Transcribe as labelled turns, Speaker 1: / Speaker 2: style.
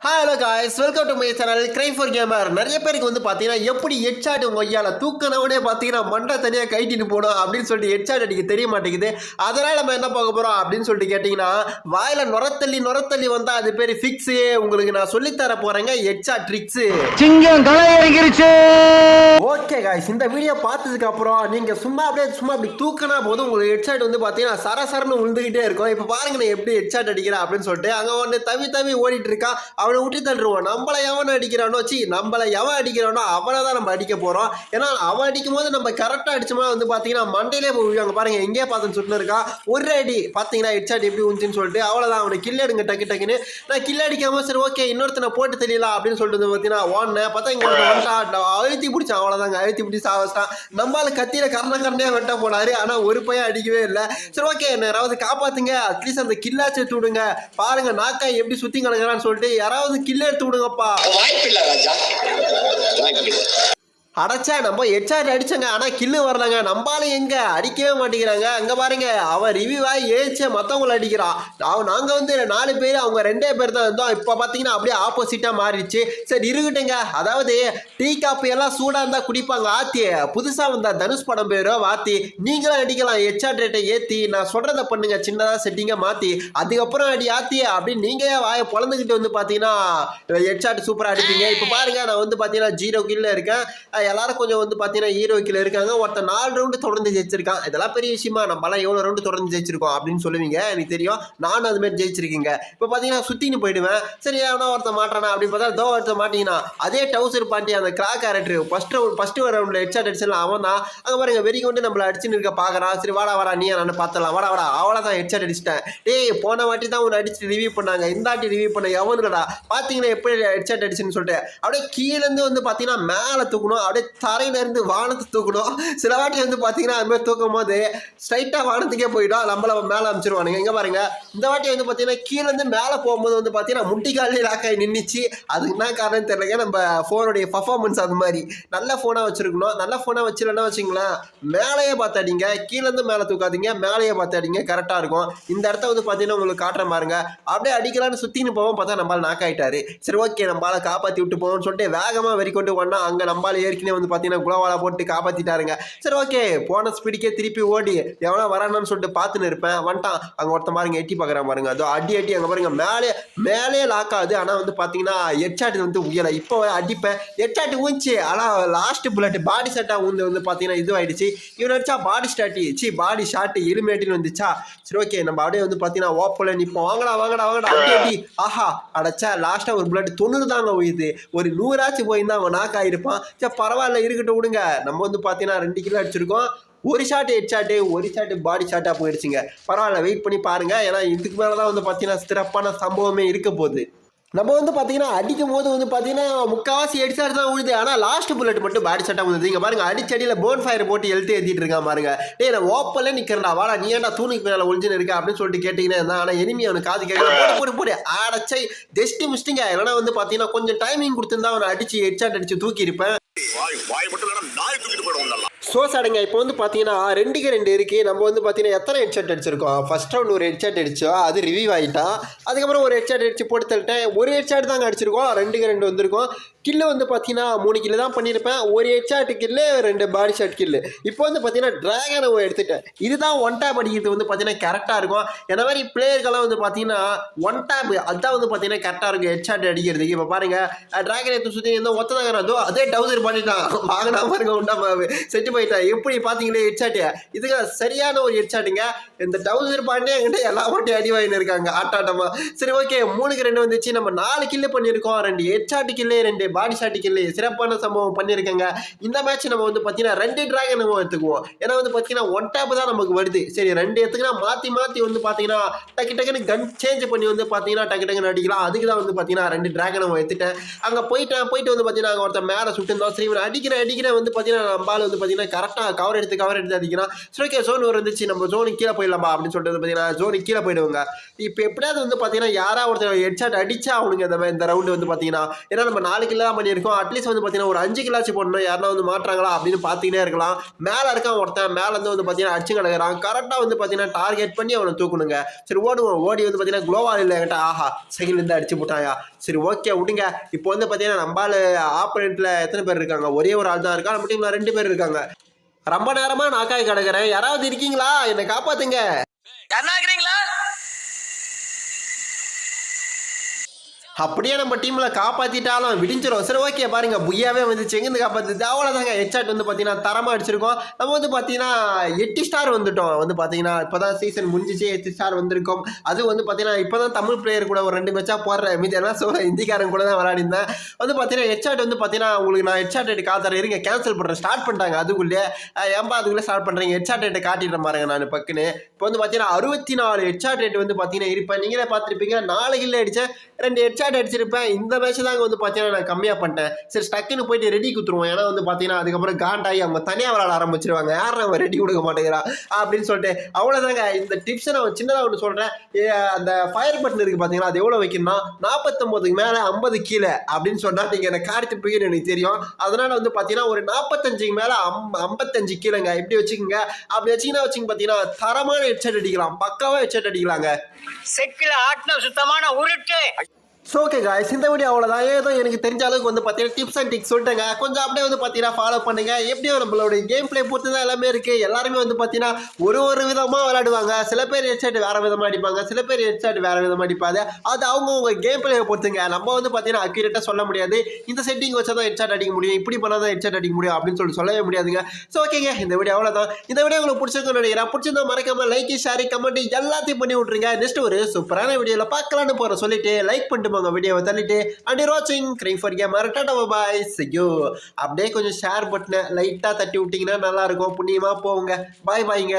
Speaker 1: Hello guys welcome to my channel crime for gamer நிறைய பேருக்கு வந்து பார்த்தீங்கன்னா எப்படி ஹெட்ஷாட் ஒய்யால தூக்கினவனே பார்த்தீங்கன்னா மண்டை தனியாக கைட்டிட்டு போடும் அப்படின்னு சொல்லிட்டு ஹெட்ஷாட் அடிக்க தெரிய மாட்டேங்குது அதனால் நம்ம என்ன பார்க்க போகிறோம் அப்படின்னு சொல்லிட்டு கேட்டிங்கன்னா வாயில் நுரத்தள்ளி நுரத்தள்ளி வந்தால் அது பேர் ஃபிக்ஸு உங்களுக்கு நான் சொல்லித்தர போகிறேங்க ஹெட்ஷாட் ட்ரிக்ஸு
Speaker 2: சிங்கம் களை இறங்கிருச்சு
Speaker 1: ஓகே காய்ஸ் இந்த வீடியோ பார்த்ததுக்கு அப்புறம் நீங்க சும்மா அப்படியே சும்மா அப்படி தூக்கினா போதும். உங்களுக்கு ஹெட்ஷாட் வந்து பார்த்தீங்கன்னா சரசரன்னு விழுந்துகிட்டே இருக்கும். இப்போ பாருங்க நான் எப்படி ஹெட்ஷாட் அடிக்கிறேன் அப்படின்னு சொல்லிட்டு அங்கே ஒன்று தவி தவி ஓடிட்டு இருக்கான் அவனை விட்டு தள்ளுருவான். நம்மளை எவன் அடிக்கிறானோ சி நம்மளை எவன் அடிக்கிறானோ அவனை தான் நம்ம அடிக்க போகிறோம் ஏன்னா அவன் அடிக்கும் போது நம்ம கரெக்டாக அடிச்சோம்னா வந்து பார்த்தீங்கன்னா மண்டையிலே போய் விழுவாங்க. பாருங்கள் எங்கேயே பார்த்துன்னு சுட்டு இருக்கா. ஒரு அடி. பார்த்தீங்கன்னா ஹெட்ஷாட் எப்படி உந்துன்னு சொல்லிட்டு அவ்வளோதான் அவனை கில் எடுங்க டக்கு டக்குன்னு. நான் கில் அடிக்காமல் சரி ஓகே இன்னொருத்தனை போட்டு தெரியலாம் அப்படின்னு சொல்லிட்டு வந்து பார்த்தீங்கன்னா ஓடினேன். பார்த்தா இங்கே வந்துட்டா. அழுத்தி பிடிச்சான். அவ்வளோதாங்க அழுத்தி பிடிச்சி சாவச்சிட்டான் நம்மளால் கத்தியில் கரண கரணையாக வெட்ட போனாரு. ஆனால் ஒரு பையன் அடிக்கவே இல்லை. சரி ஓகே யாராவது காப்பாற்றுங்க அட்லீஸ்ட் அந்த கில்லாச்சு விடுங்க பாருங்கள் நாக்கா எப்படி சுற்றி கிடக்குறான்னு சொல்லிட்டு யாராவது கில்ல எடுத்து விடுங்கப்பா.
Speaker 3: வாய்ப்பில்லை ராஜா. வாய்ப்பில்லை.
Speaker 1: அடைச்சா நம்ம ஹெட்ஷாட் அடிச்சங்க ஆனால் கில்லு வரலங்க. நம்பாலும் எங்க? அடிக்கவே மாட்டேங்கிறாங்க. அங்கே பாருங்க அவன் ரிவியூவாக ஆகி மற்றவங்களை மற்றவங்கள அடிக்கிறான் அவன் நாங்கள் வந்து நாலு பேர் அவங்க ரெண்டே பேர் தான் இருந்தோம். இப்போ பார்த்தீங்கன்னா அப்படியே ஆப்போசிட்டாக மாறிடுச்சு. சரி இருக்கட்டுங்க அதாவது டீ காப்பி எல்லாம் சூடாக இருந்தால் குடிப்பாங்க. ஆத்தி புதுசாக வந்த தனுஷ் படம் பேரோ வாத்தி நீங்களும் அடிக்கலாம். ஹெட்ஷாட் ரேட்டை ஏற்றி நான் சொல்கிறத பண்ணுங்க. சின்னதாக செட்டிங்காக மாற்றி அதுக்கப்புறம் அடி ஆத்தி அப்படின்னு நீங்கள் வாயை பிறந்துக்கிட்டு வந்து பார்த்தீங்கன்னா ஹெட்ஷாட் சூப்பராக அடிப்பீங்க. இப்போ பாருங்க நான் வந்து பார்த்தீங்கன்னா ஜீரோ கில்ல இருக்கேன். எல்லாரும் கொஞ்சம் வந்து பார்த்தீங்கன்னா ஹீரோ கீழே இருக்காங்க. ஒருத்தன் நாலு ரவுண்டு தொடர்ந்து ஜெயிச்சிருக்கான். இதெல்லாம் பெரிய விஷயமா நம்மளாம் எவ்வளோ ரவுண்டு தொடர்ந்து ஜெயிச்சிருக்கோம் அப்படின்னு சொல்லுவீங்க. எனக்கு தெரியும். நானும் அது மாதிரி ஜெயிச்சிருக்கீங்க. இப்போ பார்த்தீங்கன்னா சுற்றின்னு போயிடுவேன். சரி ஏன்னா ஒருத்தன் மாட்டானா அப்படின்னு பார்த்தா தோ ஒருத்தன் மாட்டீங்கன்னா அதே டவுசர் பாண்டி அந்த கிரா கேரக்டர் ஃபர்ஸ்ட் ரவுண்ட் ஃபர்ஸ்ட் ரவுண்டில் ஹெட்ஷாட் அடிச்சிடலாம் அவன் தான். அங்கே பாருங்க வெறி கொண்டு நம்மளை அடிச்சுன்னு இருக்க பார்க்குறான் சரி வாடா வாடா நீ நான் பார்த்தலாம் வாடா வாடா அவ்வளோதான் ஹெட்ஷாட் அடிச்சிட்டேன். டேய் போன வாட்டி தான் உன்னை அடிச்சு ரிவ்யூ பண்ணாங்க. இந்தாட்டி ரிவ்யூ பண்ண எவனுடா பார்த்தீங்கன்னா எப்படி ஹெட்ஷாட் அடிச்சுன்னு சொல்லிட்டு. அப்படியே கீழேருந்து வந்து பார்த்தீங்கன்னா மேலே தூக்கணும். அப்படியே அப்படியே தரையிலேருந்து வானத்தை தூக்கணும். சில வாட்டி வந்து பார்த்தீங்கன்னா அது மாதிரி தூக்கும் போது ஸ்ட்ரைட்டாக வானத்துக்கே போயிடும். நம்மள மேலே அமைச்சிருவானுங்க எங்கே பாருங்க. இந்த வாட்டி வந்து பார்த்தீங்கன்னா கீழேருந்து மேலே போகும்போது வந்து பார்த்தீங்கன்னா முட்டிக்காலே லாக்காய் நின்றுச்சு அதுக்கு என்ன காரணம் தெரியலங்க. நம்ம ஃபோனுடைய பர்ஃபார்மன்ஸ் அது மாதிரி. நல்ல ஃபோனாக வச்சுருக்கணும். நல்ல ஃபோனாக வச்சிடலன்னா வச்சுங்களேன் மேலேயே பார்த்தாடிங்க கீழேருந்து மேலே தூக்காதீங்க. மேலேயே பார்த்தாடிங்க கரெக்டாக இருக்கும். இந்த இடத்த வந்து பார்த்தீங்கன்னா உங்களுக்கு காட்டுறேன் பாருங்க. அப்படியே அடிக்கலான்னு சுற்றின்னு போவோம் பார்த்தா நம்மளால் நாக் ஆயிட்டாரு. சரி ஓகே நம்மளால் காப்பாற்றி விட்டு போகணும்னு சொல்லிட்டு வேகமாக வெறி கொண்டு போனால் அங்கே நம்மளால ஏற்கனவே வந்து பார்த்தீங்கன்னா குலவாலை போட்டு காப்பாற்றிட்டாருங்க சரி ஓகே போன ஸ்பீடுக்கே திருப்பி ஓடி எவனா வரானான்னு சொல்லிட்டு பார்த்துன்னு இருப்பேன். வந்துட்டான். அங்கே ஒருத்தன் பாருங்க எட்டி பார்க்குறான் பாருங்க. அதோ அடி அடி அங்கே பாருங்க. மேலே மேலே லாக் ஆகுது. ஆனால் வந்து பார்த்தீங்கன்னா ஹெட்ஷாட் வந்து உயலை இப்போ அடிப்பேன். ஹெட்ஷாட் ஊஞ்சி. ஆனால் லாஸ்ட் புல்லட் பாடி ஷாட்டாக ஊந்து வந்து பார்த்தீங்கன்னா இது ஆயிடுச்சு இவன் அடிச்சா பாடி ஸ்டாட்டி சி பாடி ஷாட்டு எலுமேட்டின்னு வந்துச்சா? சரி ஓகே நம்ம அப்படியே வந்து பார்த்தீங்கன்னா ஓப்போல நிற்போம் வாங்கடா வாங்கடா வாங்கடா. அடி அடி. ஆஹா அடைச்சா லாஸ்ட்டாக ஒரு புல்லட் தொண்ணூறு தாங்க உயிது ஒரு நூறாச்சும் போயிருந்தா அவன் நாக்காயிருப்பான் சரி பரவாயில்ல இருக்கட்டும் விடுங்க. நம்ம வந்து பார்த்தீங்கன்னா ரெண்டு கிலோ அடிச்சிருக்கோம். ஒரு ஷாட் ஹெட் ஷாட்டு ஒரு ஷாட்டு பாடி ஷாட்டாக போயிடுச்சுங்க. பரவாயில்ல வெயிட் பண்ணி பாருங்கள் ஏன்னா இதுக்கு மேலே தான் வந்து பார்த்தீங்கன்னா சிறப்பான சம்பவமே இருக்க போகுது. நம்ம வந்து பார்த்தீங்கன்னா அடிக்கும் போது வந்து பார்த்தீங்கன்னா முக்கால்வாசி ஹெட்ஷாட் தான் விழுது. ஆனால் லாஸ்ட் புல்லட் மட்டும் பாடி ஷாட்டாக விழுது. இங்கே பாருங்க அடிச்சடியில் போன் ஃபயர் போட்டு எழுத்து ஏற்றிட்டு இருக்கான் பாருங்க. டேய் நான் ஓப்பனில் நிற்கிறடா வாடா நீ ஏன்டா தூணுக்கு மேலே ஒழிஞ்சுன்னு இருக்க? அப்படின்னு சொல்லிட்டு கேட்டிங்கன்னா ஆனால் எனிமி அவனுக்கு காது கேட்கல. போடு போடு போடு. ஆடச்சை ஜஸ்ட் மிஸ்டிங்க இல்லைனா வந்து பார்த்தீங்கன்னா கொஞ்சம் டைமிங் கொடுத்துருந்தா அவனை அடிச்சு ஹெட்ஷாட் அடிச்சு தூக்கி இருப்பேன்
Speaker 3: வாய் வாய் மட்டும் வேணா நாய் தூக்கிட்டு போயிடும் நல்லா
Speaker 1: ஸோ சடங்க இப்போ வந்து பார்த்தீங்கன்னா ரெண்டுக்கு ரெண்டு இருக்குது நம்ம வந்து பார்த்தீங்கன்னா எத்தனை ஹெட்ஷாட் அடிச்சிருக்கோம்? ஃபஸ்ட் ரவுண்ட் ஒரு ஹெட்ஷாட் அடிச்சோம். அது ரிவ்யூ ஆகிட்டான் அதுக்கப்புறம் ஒரு ஹெட்ஷாட் அடிச்சு போட்டு தள்ளிட்டேன். ஒரு ஹெட்ஷாட் தாங்க அடிச்சிருக்கோம். ரெண்டுக்கு ரெண்டு வந்திருக்கோம். கில்லு வந்து பார்த்தீங்கன்னா மூணு கில்லு தான் பண்ணியிருப்பேன். ஒரு ஹெட்ஷாட் கில்லு ரெண்டு பாடி ஷாட் கில்லு இப்போ வந்து பார்த்தீங்கன்னா ட்ராகனை எடுத்துட்டேன். இதுதான் ஒன் டேப் அடிக்கிறது வந்து பார்த்தீங்கன்னா கரெக்டாக இருக்கும். என்ன மாதிரி பிளேயர்கள்லாம் வந்து பார்த்தீங்கன்னா ஒன் டேப் அதுதான் வந்து பார்த்தீங்கன்னா கரெக்டாக இருக்கும் ஹெட்ஷாட் அடிக்கிறதுக்கு. இப்போ பாருங்கள் ட்ராகன் எடுத்து சுற்றி இருந்தால் ஒத்ததாங்க அதோ அதே டவுசர் பண்ணிட்டான் வாங்கினா பாருங்க உண்டா செட்டு போயிட்டேன் எப்படி பார்த்தீங்களே ஹெட்ஷாட்டு இதுக்கு சரியான ஒரு ஹெட்ஷாட்டுங்க இந்த டவுசர் பாண்டே என்கிட்ட எல்லா வாட்டியும் அடி வாங்கினு இருக்காங்க. ஆட்டாட்டமா. சரி ஓகே. மூணுக்கு ரெண்டு வந்துச்சு. நம்ம நாலு கில்லு பண்ணியிருக்கோம். ரெண்டு ஹெட்ஷாட்டு கில்லு ரெண்டு பாடி ஷாட்டு கில்லு சிறப்பான சம்பவம் பண்ணியிருக்கேங்க. இந்த மேட்ச் நம்ம வந்து பார்த்தீங்கன்னா ரெண்டு டிராகன் நம்ம எடுத்துக்குவோம். ஏன்னா வந்து பார்த்தீங்கன்னா ஒன் டேப் தான் நமக்கு வருது. சரி ரெண்டு எடுத்துக்கினா மாற்றி மாற்றி வந்து பார்த்தீங்கன்னா டக்கு டக்குன்னு கன் சேஞ்ச் பண்ணி வந்து பார்த்தீங்கன்னா டக்கு டக்குன்னு அடிக்கலாம். அதுக்கு தான் வந்து பார்த்தீங்கன்னா ரெண்டு டிராகன் நம்ம எடுத்துட்டேன். அங்கே போயிட்டேன். போயிட்டு வந்து பார்த்தீங்கன்னா அங்கே ஒருத்தன் மேலே சுட்டுருந்தோம் சரி இவன் அடிக்கிற அடிக்கிற வந்து பார்த்தீங்கன்னா பால் வந்து பார்த்தீங்கன்னா கரெக்டாக கவர் எடுத்து கவர் எடுத்து அடிக்கிறான் சரி ஓகே ஜோன் ஒரு இருந்துச்சு நம்ம ஜோனுக்கு கீழே போயிடலாமா அப்படின்னு சொல்லிட்டு வந்து பார்த்தீங்கன்னா ஜோனுக்கு கீழே போயிடுவாங்க. இப்போ எப்படியாவது வந்து பார்த்தீங்கன்னா யாராவது ஒருத்தர் ஹெட்ஷாட் அடிச்சா அவனுங்க இந்த மாதிரி இந்த ரவுண்டு வந்து பார்த்தீங்கன்னா ஏன்னா நம்ம நாலு கிலோ தான் பண்ணியிருக்கோம். அட்லீஸ்ட் வந்து பார்த்தீங்கன்னா ஒரு அஞ்சு கிலாச்சு போடணும் யாருன்னா வந்து மாட்டுறாங்களா அப்படின்னு பார்த்துக்கிட்டே இருக்கலாம். மேலே இருக்கான் ஒருத்தன் மேலே வந்து பார்த்தீங்கன்னா அடிச்சு கிடக்கிறான். கரெக்டாக வந்து பார்த்தீங்கன்னா டார்கெட் பண்ணி அவனை தூக்கணுங்க. சரி ஓடுவோம். ஓடி வந்து பார்த்தீங்கன்னா குளோவால் இல்லை என்கிட்ட ஆஹா செகண்ட் இருந்து அடிச்சு போட்டாயா? சரி ஓகே விடுங்க. இப்போ வந்து பார்த்தீங்கன்னா நம்மளால ஆப்பரேட்டில் எத்தனை பேர் இருக்காங்க? ஒரே ஒரு ஆள் தான் இருக்கா? நம்ம டீமில் ரெண்டு பேர் இருக்காங்க. ரொம்ப நேரமா நாக்காய் கிடக்குறேன். யாராவது இருக்கீங்களா? என்னை காப்பாத்துங்க. அப்படியே நம்ம டீமில் காப்பாற்றிட்டாலும் விடிஞ்சிரும். சரி ஓகே பாருங்க. புய்யாவே வந்துச்சு. எங்கேருந்து காப்பாற்றுது அவ்வளோதாங்க ஹெட்ஷாட் வந்து பார்த்தீங்கன்னா தரமாக அடிச்சிருக்கோம். நம்ம வந்து பார்த்தீங்கன்னா எட்டு ஸ்டார் வந்துட்டோம். வந்து பார்த்தீங்கன்னா இப்போ தான் சீசன் முடிஞ்சிச்சு. எட்டு ஸ்டார் வந்திருக்கோம். அது வந்து பார்த்தீங்கன்னா இப்போ தான் தமிழ் பிளேயர் கூட ஒரு ரெண்டு மேட்சாக போடுறேன். மீதி எல்லாம் சொல்ல ஹிந்திக்காரன் கூட தான் விளையாடிருந்தேன். வந்து பார்த்தீங்கன்னா ஹெட்ஷாட் வந்து பார்த்தீங்கன்னா உங்களுக்கு நான் ஹெட்ஷாட் ரேட் காத்துறேன் இருங்க. கேன்சல் பண்ணுறேன் ஸ்டார்ட் பண்ணிட்டாங்க அதுக்குள்ளே ஏன்பா அதுக்குள்ளே ஸ்டார்ட் பண்ணுறீங்க ஹெட்ஷாட் ரேட்டை காட்டிடுறேன் பாருங்க நான் பக்குன்னு. இப்போ வந்து பார்த்தீங்கன்னா அறுபத்தி நாலு ஹெட்ஷாட் ரேட் வந்து பார்த்தீங்கன்னா இருப்பேன். நீங்களே பார்த்துருப்பீங்க. நாலு கில்ல அடித்தேன் ரெண்டு ஹெட்ஷாட் அடிச்சிருப்பேன். இந்த மேட்ச் தாங்க வந்து பார்த்தீங்கன்னா நான் கம்மியாக பண்ணிட்டேன். சரி ஸ்டக்குன்னு போயிட்டு ரெடி குத்துருவோம். ஏன்னா வந்து பார்த்தீங்கன்னா அதுக்கப்புறம் காண்டாகி அவங்க தனியாக விளாட ஆரம்பிச்சிருவாங்க. யாரும் அவன் ரெடி கொடுக்க மாட்டேங்கிறா? அப்படின்னு சொல்லிட்டு அவ்வளோதாங்க இந்த டிப்ஸை நான் சின்னதாக ஒன்று சொல்கிறேன் அந்த ஃபயர் பட்டன் இருக்குது பார்த்தீங்கன்னா அது எவ்வளோ வைக்கணும்னா நாற்பத்தொம்போதுக்கு மேலே ஐம்பது கீழே அப்படின்னு சொன்னால் நீங்கள் எனக்கு கார்த்து போய் எனக்கு தெரியும். அதனால் வந்து பார்த்தீங்கன்னா ஒரு நாற்பத்தஞ்சுக்கு மேலே அம் ஐம்பத்தஞ்சு கீழேங்க. எப்படி வச்சுக்கோங்க. அப்படி வச்சிங்கன்னா வச்சுங்க பார்த்தீங்கன்னா தரமான ஹெட்செட் அடிக்கலாம். பக்காவாக ஹெட்செட் அடிக்கலாங்க.
Speaker 2: செக்கில் ஆட்டின சுத்தமான உருட்டு.
Speaker 1: ஸோ ஓகே காய்ஸ் இந்த வீடியோ அவ்வளோதான் ஏதோ எனக்கு தெரிஞ்ச அளவுக்கு வந்து பார்த்தீங்கன்னா டிப்ஸ் அண்ட் டிக்ஸ் சொல்லிட்டேங்க. கொஞ்சம் அப்படியே வந்து பார்த்தீங்கன்னா ஃபாலோ பண்ணுங்கள் எப்படியோ நம்மளுடைய கேம் பிளே பொறுத்து தான் எல்லாமே இருக்குது எல்லாருமே வந்து பார்த்தீங்கன்னா ஒரு ஒரு விதமாக விளையாடுவாங்க. சில பேர் ஹெட்செட் வேறு விதமாக அடிப்பாங்க. சில பேர் ஹெட்செட் வேறு விதமாக அடிப்பாங்க. அது அவங்கவுங்க கேம் பிளே பொறுத்துங்க. நம்ம வந்து பார்த்தீங்கன்னா அக்யூரேட்டாக சொல்ல முடியாது. இந்த செட்டிங் வச்சா தான் ஹெட்செட் அடிக்க முடியும். இப்படி பண்ணால் தான் ஹெட்செட் அடிக்க முடியும் அப்படின்னு சொல்லி சொல்லவே முடியாதுங்க. ஸோ ஓகேங்க இந்த வீடியோ அவ்வளோதான் இந்த வீடியோ உங்களுக்கு பிடிச்சிருக்குன்னு நினைக்கிறேன். பிடிச்சிருந்தா மறக்காம லைக் ஷேர் கமெண்ட் எல்லாத்தையும் பண்ணி விட்ருங்க நெக்ஸ்ட் ஒரு சூப்பரான வீடியோவில் பார்க்கலான்னு போகிற சொல்லிட்டு லைக் பண்ணிட்டு போங்க வீடியோவை தள்ளிட்டு அண்ட் வாட்சிங் crime for gamer tata bye செய்யோ அப்படியே கொஞ்சம் ஷேர் பட்டனை லைட்டாக தட்டி விட்டிங்கன்னா நல்லாயிருக்கும் புண்ணியமாக போவுங்க பாய் பாய்ங்க